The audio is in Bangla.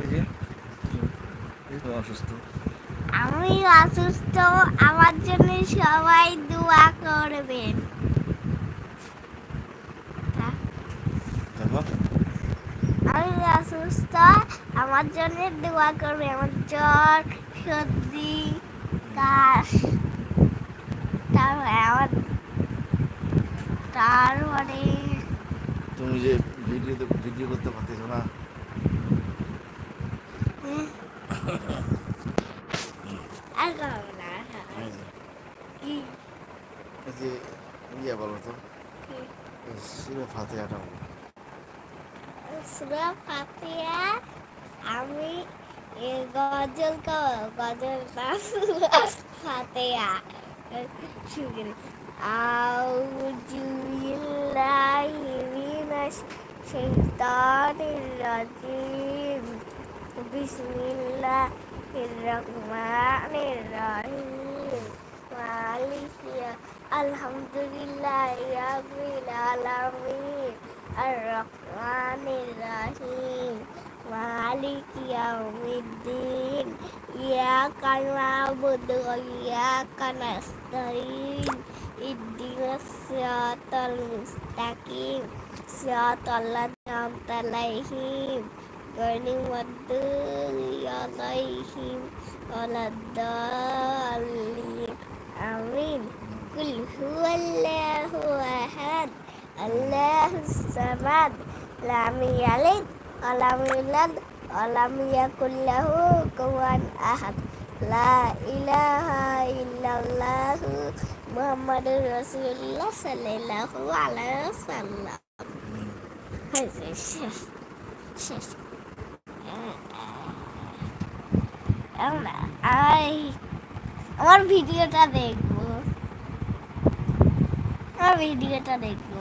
ওই যে অসুস্থ। আমি অসুস্থ আমার জন্য সবাই দোয়া করবেন। আমি অসুস্থ আমার জন্য দোয়া করবে আমার জ্বর সর্দি কাশ। তারপরে আমার তারপরে তুমি যে ভিডিও ভিডিও করতে পারতেছো না। যে ইয়ে বলো তো সুরে ফাতেহাটা বলো সুরা ফাতিয়া আমি গজল গজল ফাতিয়া শুকরি রাজিম বিসমিল্লাহির রহমানির রহিম মালিকি আলহামদুলিল্লাহ রাব্বিল আলামিন আর রহমানির রহিম মালিক ইয়াউমিদ্দিন ইয়াকা না'বুদু ওয়া ইয়াকা নাস্তাইন ইহদিনাস সিরাতাল মুস্তাকিম সিরাতাল লাযিনা আন'আমতা আলাইহিম আলাইহিম ওয়ালাদ-দাল্লিন আমিন কুল হুয়াল্লাহু আহাদ আল্লাহুস সামাদ লাম ইয়ালিদ ওয়া লাম ইউলাদ ওয়া লাম ইয়াকুল লাহু কুফুয়ান আহাদ লা ইলাহা ইল্লাল্লাহু মুহাম্মাদুর রাসূলুল্লাহ সাল্লাল্লাহু আলাইহি ওয়াসাল্লাম হয়েছে শেষ শেষ আমরা আই আমার ভিডিওটা দেখব। আমার ভিডিওটা দেখব।